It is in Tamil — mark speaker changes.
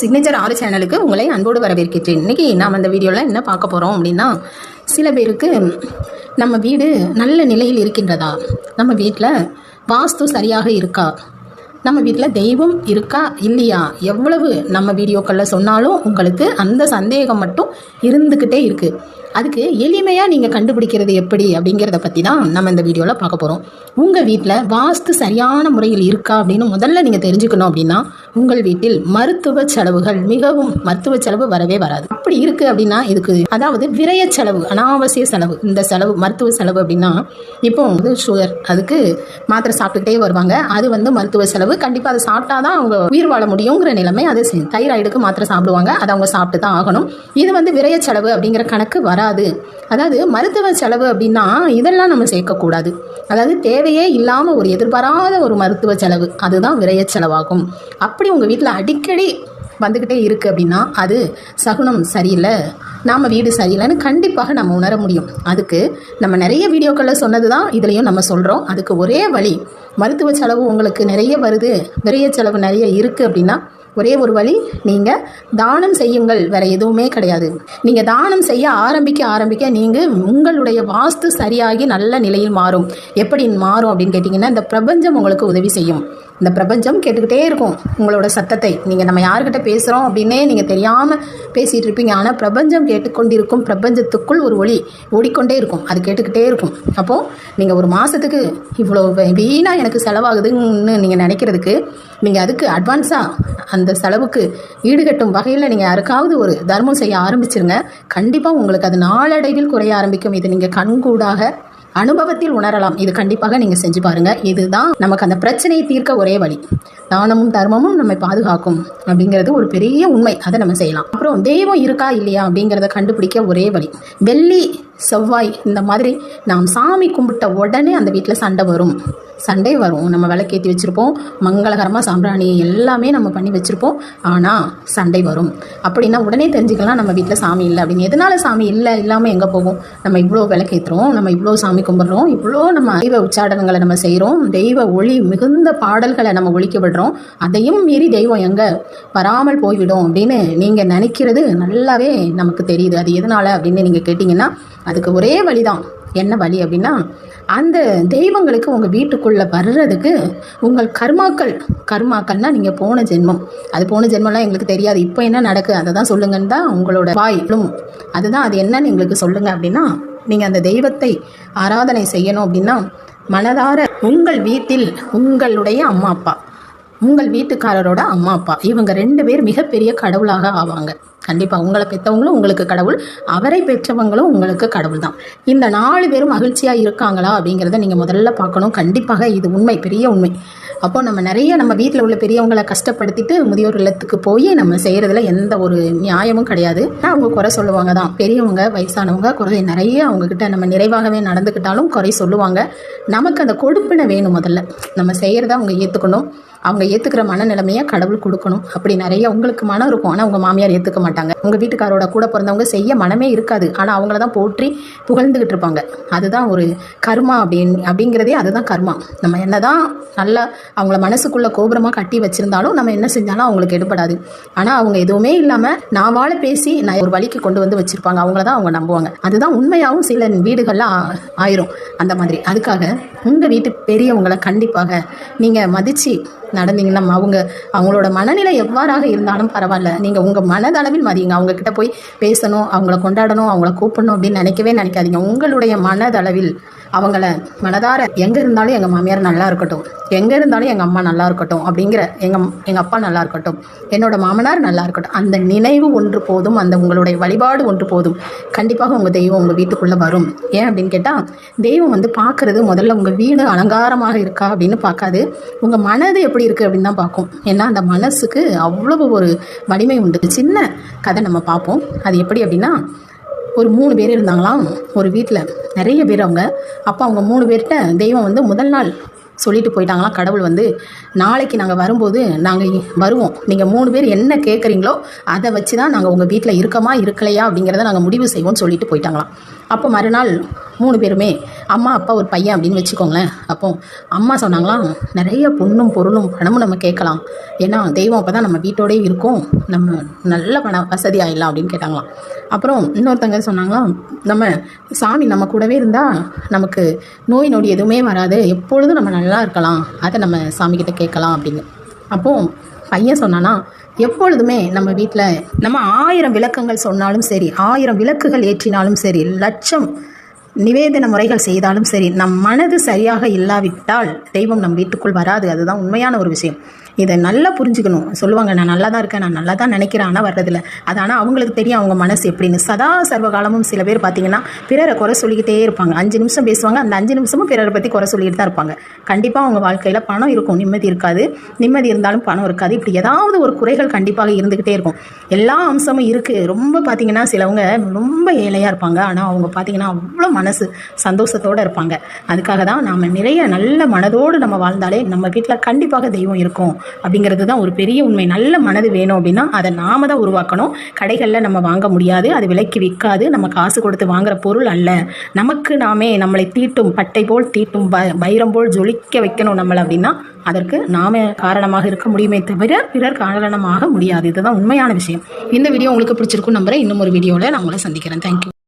Speaker 1: சிக்னேச்சர் ஆறு சேனலுக்கு உங்களை அன்போடு வரவேற்கின்றேன். இன்றைக்கி நாம் அந்த வீடியோவில் என்ன பார்க்க போகிறோம் அப்படின்னா சில பேருக்கு நம்ம வீடு நல்ல நிலையில் இருக்கின்றதா? நம்ம வீட்டில் வாஸ்து சரியாக இருக்கா? நம்ம வீட்டில் தெய்வம் இருக்கா? இல்லையா? எவ்வளவு நம்ம வீடியோக்களில் சொன்னாலும் உங்களுக்கு அந்த சந்தேகம் மட்டும் இருந்துக்கிட்டே இருக்குது அதுக்கு எளிமையாக நீங்கள் கண்டுபிடிக்கிறது எப்படி அப்படிங்கிறத பற்றி தான் நம்ம இந்த வீடியோவில் பார்க்க போகிறோம் உங்கள் வீட்டில் வாஸ்து சரியான முறையில் இருக்கா அப்படின்னு முதல்ல நீங்கள் தெரிஞ்சுக்கணும் அப்படின்னா உங்கள் வீட்டில் மருத்துவ செலவுகள் மிகவும் மருத்துவ செலவு வரவே வராது. அப்படி இருக்குது அப்படின்னா இதுக்கு அதாவது விரைய செலவு அனாவசிய செலவு இந்த செலவு மருத்துவ செலவு அப்படின்னா இப்போ வந்து சுகர் அதுக்கு மாத்திரை சாப்பிட்டுக்கிட்டே வருவாங்க. அது வந்து மருத்துவ செலவு. கண்டிப்பாக அதை சாப்பிட்டா தான் அவங்க உயிர் வாழ முடியுங்கிற நிலைமை அது தைராய்டுக்கு மாத்திரை சாப்பிடுவாங்க. அதை அவங்க சாப்பிட்டு தான் ஆகணும். இது வந்து விரைய செலவு அப்படிங்கிற கணக்கு வர வராது. அதாவது மருத்துவ செலவு அப்படின்னா இதெல்லாம் நம்ம சேர்க்கக்கூடாது. அதாவது தேவையே இல்லாமல் ஒரு எதிர்பாராத ஒரு மருத்துவ செலவு. அதுதான் விரைய செலவாகும். அப்படி உங்கள் வீட்டில் அடிக்கடி வந்துக்கிட்டே இருக்குது அப்படின்னா அது சகுனம் சரியில்லை நாம் வீடு சரியில்லைன்னு கண்டிப்பாக நம்ம உணர முடியும். அதுக்கு நம்ம நிறைய வீடியோக்களில் சொன்னது தான் இதுலேயும் நம்ம சொல்கிறோம் அதுக்கு ஒரே வழி மருத்துவ செலவு உங்களுக்கு நிறைய வருது விரைய செலவு நிறைய இருக்குது அப்படின்னா ஒரே ஒரு வழி நீங்கள் தானம் செய்யுங்கள். வேற எதுவுமே கிடையாது. நீங்கள் தானம் செய்ய ஆரம்பிக்க ஆரம்பிக்க நீங்கள் உங்களுடைய வாஸ்து சரியாகி நல்ல நிலையில் மாறும். எப்படி மாறும் அப்படின்னு கேட்டிங்கன்னா இந்த பிரபஞ்சம் உங்களுக்கு உதவி செய்யும். இந்த பிரபஞ்சம் கேட்டுக்கிட்டே இருக்கும். உங்களோட சத்தத்தை. நீங்கள் நம்ம யார்கிட்ட பேசுகிறோம் அப்படின்னே நீங்கள் தெரியாமல் பேசிகிட்டு இருப்பீங்க. ஆனால் பிரபஞ்சம் கேட்டுக்கொண்டிருக்கும் பிரபஞ்சத்துக்குள் ஒரு ஒளி ஓடிக்கொண்டே இருக்கும். அது கேட்டுக்கிட்டே இருக்கும். அப்போது நீங்கள் ஒரு மாதத்துக்கு இவ்வளோ வீணாக எனக்கு செலவாகுதுன்னு நீங்கள் நினைக்கிறதுக்கு நீங்கள் அதுக்கு அட்வான்ஸாக அந்த செலவுக்கு ஈடுகட்டும் வகையில் நீங்கள் யாருக்காவது ஒரு தர்மம் செய்ய ஆரம்பிச்சிருங்க. கண்டிப்பாக உங்களுக்கு அது நாளடைவில் குறைய ஆரம்பிக்கும். இது நீங்கள் கண்கூடாக அனுபவத்தில் உணரலாம். இது கண்டிப்பாக நீங்கள் செஞ்சு பாருங்க. இதுதான் நமக்கு அந்த பிரச்சனையை தீர்க்க ஒரே வழி. தானமும் தர்மமும் நம்மை பாதுகாக்கும் அப்படிங்கிறது ஒரு பெரிய உண்மை. அதை நம்ம செய்யலாம். அப்புறம் தெய்வம் இருக்கா இல்லையா அப்படிங்கிறத கண்டுபிடிக்க ஒரே வழி. வெள்ளி செவ்வாய் இந்த மாதிரி நாம் சாமி கும்பிட்ட உடனே அந்த வீட்டில் சண்டை வரும். சண்டை வரும். நம்ம விளக்கேற்றி வச்சுருப்போம். மங்களகரமாக சாம்பிராணி எல்லாமே நம்ம பண்ணி வச்சுருப்போம். ஆனால் சண்டை வரும். அப்படின்னா உடனே தெரிஞ்சுக்கலாம் நம்ம வீட்டில் சாமி இல்லை அப்படின்னு. எதனால சாமி இல்லை? இல்லாமல் எங்கே போகும்? நம்ம இவ்வளோ விளக்கேற்றுறோம் நம்ம இவ்வளோ சாமி கும்பிட்றோம். இவ்வளோ நம்ம தெய்வ உச்சாடனங்களை நம்ம செய்கிறோம் தெய்வ ஒளி மிகுந்த பாடல்களை நம்ம ஒழிக்க விடுறோம். அதையும் மீறி தெய்வம் எங்கே? வராமல் போய்விடும் அப்படின்னு நீங்கள் நினைக்கிறது நல்லாவே நமக்கு தெரியுது. அது எதனால் அப்படின்னு நீங்கள் கேட்டிங்கன்னா அதுக்கு ஒரே வழிதான். என்ன வழி அப்படின்னா அந்த தெய்வங்களுக்கு உங்கள் வீட்டுக்குள்ளே வர்றதுக்கு உங்கள் கர்மாக்கள் கர்மாக்கள்னால் நீங்கள் போன ஜென்மம். அது போன ஜென்மம்லாம் எங்களுக்கு தெரியாது. இப்போ என்ன நடக்குது அதை தான் சொல்லுங்கன்னு தான் உங்களோட வாயிலும் அதுதான் அது என்னன்னு எங்களுக்கு சொல்லுங்கள் அப்படின்னா நீங்கள் அந்த தெய்வத்தை ஆராதனை செய்யணும் அப்படின்னா மனதார உங்கள் வீட்டில் உங்களுடைய அம்மா அப்பா. உங்கள் வீட்டுக்காரரோட அம்மா அப்பா. இவங்க ரெண்டு பேர் மிகப்பெரிய கடவுளாக ஆவாங்க. கண்டிப்பாக உங்களை பெற்றவங்களும் உங்களுக்கு கடவுள். அவரை பெற்றவங்களும் உங்களுக்கு கடவுள் தான் இந்த நாலு பேரும் மகிழ்ச்சியாக இருக்காங்களா அப்படிங்கிறத நீங்கள் முதல்ல பார்க்கணும். கண்டிப்பாக இது உண்மை பெரிய உண்மை. அப்போது நம்ம நிறைய நம்ம வீட்டில் உள்ள பெரியவங்களை கஷ்டப்படுத்திட்டு முதியோர் இல்லத்துக்கு போய் நம்ம செய்கிறதுல எந்த ஒரு நியாயமும் கிடையாது. ஆனால் அவங்க குறை சொல்லுவாங்க தான் பெரியவங்க வயசானவங்க குறை நிறைய அவங்கக்கிட்ட நம்ம நிறைவாகவே நடந்துக்கிட்டாலும் குறை சொல்லுவாங்க. நமக்கு அந்த கொடுப்பினை வேணும் முதல்ல. நம்ம செய்கிறத அவங்க ஏற்றுக்கணும் அவங்க ஏற்றுக்கிற மனநிலைமையை கடவுள் கொடுக்கணும். அப்படி நிறைய உங்களுக்கு மனம் இருக்கும். ஆனால் உங்கள் மாமியார் ஏற்றுக்க மாட்டாங்க. உங்கள் வீட்டுக்காரோட கூட பிறந்தவங்க செய்ய மனமே இருக்காது. ஆனால் அவங்கள தான் போற்றி புகழ்ந்துக்கிட்டு இருப்பாங்க. அதுதான் ஒரு கர்மா அப்படின்னு அப்படிங்கிறதே அதுதான் கர்மா. நம்ம என்ன தான் நல்லா அவங்கள மனசுக்குள்ளே கோபுரமாக கட்டி வச்சுருந்தாலும் நம்ம என்ன செஞ்சாலும் அவங்களுக்கு எடுபடாது. ஆனால் அவங்க எதுவுமே இல்லாமல் நான் வாழ பேசி நான் ஒரு வழிக்கு கொண்டு வந்து வச்சுருப்பாங்க. அவங்கள தான் அவங்க நம்புவாங்க. அதுதான் உண்மையாகவும் சில வீடுகள்லாம் ஆ- ஆயிரும். அந்த மாதிரி. அதுக்காக உங்கள் வீட்டு பெரியவங்களை கண்டிப்பாக நீங்கள் மதித்து நடந்தீங்கன்னா அவங்க அவங்களோட மனநிலை எவ்வாறாக இருந்தாலும் பரவாயில்ல. நீங்கள் உங்கள் மனதளவில் மதியுங்க. அவங்க கிட்ட போய் பேசணும் அவங்கள கொண்டாடணும் அவங்கள கூப்பிடணும் அப்படின்னு நினைக்கவே நினைக்காதீங்க. உங்களுடைய மனதளவில் அவங்கள மனதார எங்கே இருந்தாலும் எங்கள் மாமியார் நல்லா இருக்கட்டும். எங்கே இருந்தாலும் எங்கள் அம்மா நல்லா இருக்கட்டும். அப்படிங்கிற எங்கள் எங்கள் அப்பா நல்லா இருக்கட்டும். என்னோட மாமனார் நல்லா இருக்கட்டும். அந்த நினைவு ஒன்று போதும். அந்த உங்களுடைய வழிபாடு ஒன்று போதும். கண்டிப்பாக உங்கள் தெய்வம் உங்கள் வீட்டுக்குள்ளே வரும். ஏன் அப்படின்னு கேட்டால் தெய்வம் வந்து பார்க்குறது முதல்ல உங்கள் வீடு அலங்காரமாக இருக்கா அப்படின்னு பார்க்காது உங்கள் மனது எப்படி இருக்குது அப்படின்னு தான் பார்க்கும் ஏன்னா அந்த மனசுக்கு அவ்வளவு ஒரு வலிமை உண்டு. சின்ன கதை நம்ம பார்ப்போம் அது எப்படி அப்படின்னா ஒரு மூணு பேர் இருந்தாங்களாம் ஒரு வீட்டில் நிறைய பேர் அவங்க. அப்போ அவங்க மூணு பேர்கிட்ட தெய்வம் வந்து முதல் நாள் சொல்லிட்டு போயிட்டாங்களாம் கடவுள் வந்து நாளைக்கு நாங்கள் வரும்போது நாங்கள் வருவோம். நீங்கள் மூணு பேர் என்ன கேட்குறீங்களோ அதை வச்சு தான் நாங்கள் உங்கள் வீட்டில் இருக்கமா இருக்கலையா அப்படிங்கிறத நாங்கள் முடிவு செய்வோம்னு சொல்லிட்டு போயிட்டாங்களாம். அப்போ மறுநாள் மூணு பேருமே அம்மா அப்பா ஒரு பையன் அப்படின்னு வச்சுக்கோங்களேன். அப்போ அம்மா சொன்னாங்களாம் நிறைய பொண்ணும் பொருளும் பணமும் நம்ம கேட்கலாம். ஏன்னா தெய்வம் அப்போ தான் நம்ம வீட்டோடய இருக்கும். நம்ம நல்ல பண வசதி ஆயிடலாம் அப்படின்னு கேட்டாங்களாம். அப்புறம் இன்னொருத்தங்க சொன்னாங்களாம் நம்ம சாமி நம்ம கூடவே இருந்தால் நமக்கு நோய் நொடி எதுவுமே வராது. எப்பொழுதும் நம்ம நல்லா இருக்கலாம். அதை நம்ம சாமிக்கிட்ட கேட்கலாம் அப்படின்னு. அப்போது பையன் சொன்னானா எப்பொழுதுமே நம்ம வீட்டில் நம்ம ஆயிரம் விளக்கங்கள் சொன்னாலும் சரி ஆயிரம் விளக்குகள் ஏற்றினாலும் சரி லட்சம் நிவேதன முறைகள் செய்தாலும் சரி நம் மனது சரியாக இல்லாவிட்டால் தெய்வம் நம் வீட்டுக்குள் வராது. அதுதான் உண்மையான ஒரு விஷயம். இதை நல்லா புரிஞ்சுக்கணும். சொல்லுவாங்க நான் நல்லா தான் இருக்கேன் நான் நல்லா தான் நினைக்கிறேன் ஆனால் வர்றதில்ல. அது ஆனால் அவங்களுக்கு தெரியும் அவங்க மனசு எப்படின்னு. சதா சர்வ காலமும் சில பேர் பார்த்தீங்கன்னா பிறரை குறை சொல்லிக்கிட்டே இருப்பாங்க. அஞ்சு நிமிஷம் பேசுவாங்க அந்த அஞ்சு நிமிஷமும் பிறரை பற்றி குறை சொல்லிட்டு தான் இருப்பாங்க. கண்டிப்பாக அவங்க வாழ்க்கையில் பணம் இருக்கும் நிம்மதி இருக்காது. நிம்மதி இருந்தாலும் பணம் இருக்காது. இப்படி ஏதாவது ஒரு குறைகள் கண்டிப்பாக இருந்துக்கிட்டே இருக்கும். எல்லா அம்சமும் இருக்குது ரொம்ப பார்த்தீங்கன்னா சிலவங்க ரொம்ப ஏழையாக இருப்பாங்க. ஆனால் அவங்க பார்த்தீங்கன்னா அவ்வளோ மனசு சந்தோஷத்தோடு இருப்பாங்க. அதுக்காக தான் நாம் நிறைய நல்ல மனதோடு நம்ம வாழ்ந்தாலே நம்ம வீட்டில் கண்டிப்பாக தெய்வம் இருக்கும். அப்படிங்கிறது தான் ஒரு பெரிய உண்மை. நல்ல மனது வேணும் அப்படின்னா அதை நாம தான் உருவாக்கணும். கடைகளில் நம்ம வாங்க முடியாது. அது விலைக்கு விற்காது. நம்ம காசு கொடுத்து வாங்குற பொருள் அல்ல. நமக்கு நாமே நம்மளை தீட்டும் பட்டை போல் தீட்டும் ப வைரம் போல் ஜொலிக்க வைக்கணும் நம்மளை அப்படின்னா அதற்கு நாம காரணமாக இருக்க முடியுமே தவிர பிறர் காரணமாக முடியாது. இதுதான் உண்மையான விஷயம். இந்த வீடியோ உங்களுக்கு பிடிச்சிருக்கும் நம்புறேன். இன்னும் ஒரு வீடியோவில் நான் உங்களை சந்திக்கிறேன். தேங்க்யூ